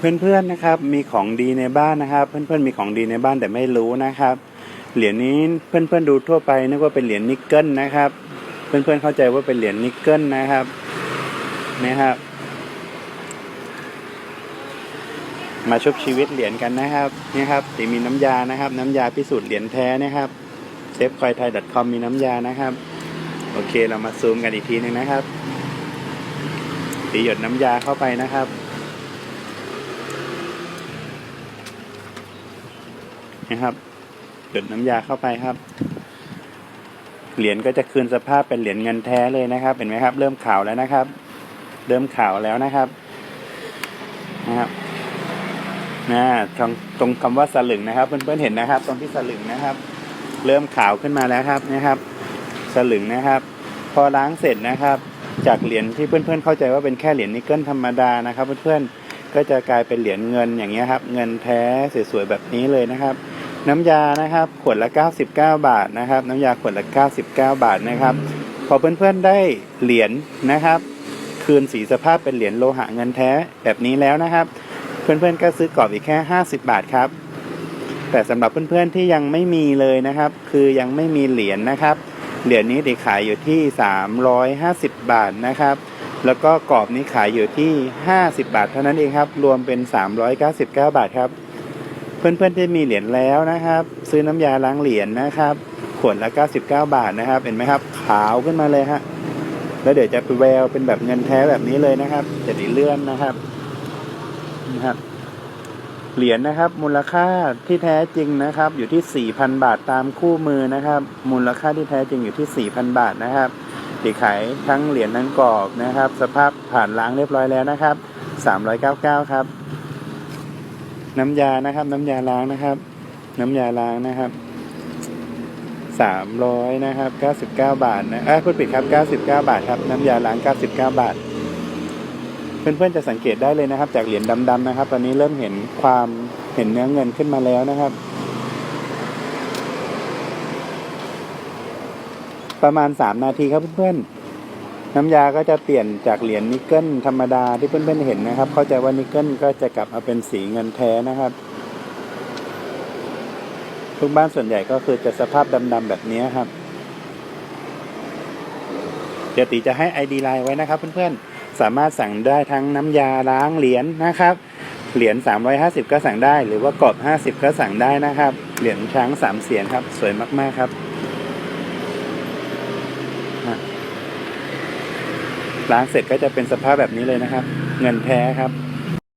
เพื่อนๆนะครับมีของดีในบ้านนะครับ เพื่อนๆมีของดีในบ้านแต่ไม่รู้นะครับ เหรียญนี้เพื่อนๆดูทั่วไปนึกว่าเป็นเหรียญนิกเกิลนะครับ เพื่อนๆเข้าใจว่าเป็นเหรียญนิกเกิลนะครับนะครับ มาชุบชีวิตเหรียญกันนะครับนี่ครับสีมีน้ำยานะครับ น้ำยาพิสูจน์เหรียญแท้นะครับเซฟคอยไทย .com มีน้ำยานะครับ โอเคเรามาซูมกันอีกทีหนึ่งนะครับตีหยดน้ำยาเข้าไปนะครับ นะครับหยดน้ำยาเข้าไปครับ เหรียญก็จะคืนสภาพเป็นเหรียญเงินแท้เลยนะครับ เห็นไหมครับ เริ่มขาวแล้วนะครับ เริ่มขาวแล้วนะครับนะครับนะตรงตรงคำว่าสลึงนะครับ เพื่อนๆเห็นนะครับ ตรงที่สลึงนะครับ เริ่มขาวขึ้นมาแล้วครับนะครับ สลึงนะครับ พอล้างเสร็จนะครับ จากเหรียญที่เพื่อนๆเข้าใจว่าเป็นแค่เหรียญนิกเกิลธรรมดานะครับ เพื่อนๆก็จะกลายเป็นเหรียญเงินอย่างเงี้ยครับ เงินแท้สวยๆแบบนี้เลยนะครับ น้ำยานะครับ ขวดละ 99 บาทนะครับ น้ำยาขวดละ 99 บาทนะครับ พอเพื่อนๆได้เหรียญนะครับ คืนสีสภาพเป็นเหรียญโลหะเงินแท้แบบนี้แล้วนะครับ เพื่อนๆก็ซื้อกรอบอีกแค่ 50 บาทครับ แต่สำหรับเพื่อนๆที่ยังไม่มีเลยนะครับ คือยังไม่มีเหรียญนะครับ เหรียญนี้ติขายอยู่ที่ 350 บาทนะครับ แล้วก็กรอบนี้ขายอยู่ที่ 50 บาทเท่านั้นเองครับ รวมเป็น 399 บาทครับ เพื่อนๆที่มีเหรียญแล้วนะครับ ซื้อน้ำยาล้างเหรียญนะครับ ขวดละ 99 บาทนะครับ เห็นไหมครับ ขาวขึ้นมาเลยฮะแล้วเดี๋ยวจะแววเป็นแบบเงินแท้แบบนี้เลยนะครับ จะดีเลื่อนนะครับนะครับ เหรียญนะครับ มูลค่าที่แท้จริงนะครับ อยู่ที่ 4,000 บาทตามคู่มือนะครับ มูลค่าที่แท้จริงอยู่ที่ 4,000 บาทนะครับตีขายทั้งเหรียญทั้งกรอบนะครับ สภาพผ่านล้างเรียบร้อยแล้วนะครับ 399 ครับ น้ำยานะครับ น้ำยาล้างนะครับ น้ำยาล้างนะครับสามร้อยนะครับเก้าสิบเก้าบาทนะเอ้ยพูดผิดครับเก้าสิบเก้าบาทครับ น้ำยาล้างเก้าสิบเก้าบาท เพื่อนๆจะสังเกตได้เลยนะครับ จากเหรียญดำๆนะครับ ตอนนี้เริ่มเห็นความเห็นเนื้อเงินขึ้นมาแล้วนะครับประมาณสามนาทีครับเพื่อนๆ น้ำยาก็จะเปลี่ยนจากเหรียญนิกเกิลธรรมดาที่เพื่อนๆเห็นนะครับ เข้าใจว่านิกเกิลก็จะกลับมาเป็นสีเงินแท้นะครับทุกบ้านส่วนใหญ่ก็คือจะสภาพดำๆแบบนี้ครับ เดี๋ยวตีจะให้ ID ไลน์ไว้นะครับเพื่อนๆ สามารถสั่งได้ทั้งน้ำยาล้างเหรียญนะครับ เหรียญ 350 ก็สั่งได้ หรือว่ากรอบ 50 ก็สั่งได้นะครับ เหรียญช้างสามเสียนครับ สวยมากๆครับ ล้างเสร็จก็จะเป็นสภาพแบบนี้เลยนะครับ เงินแท้ครับ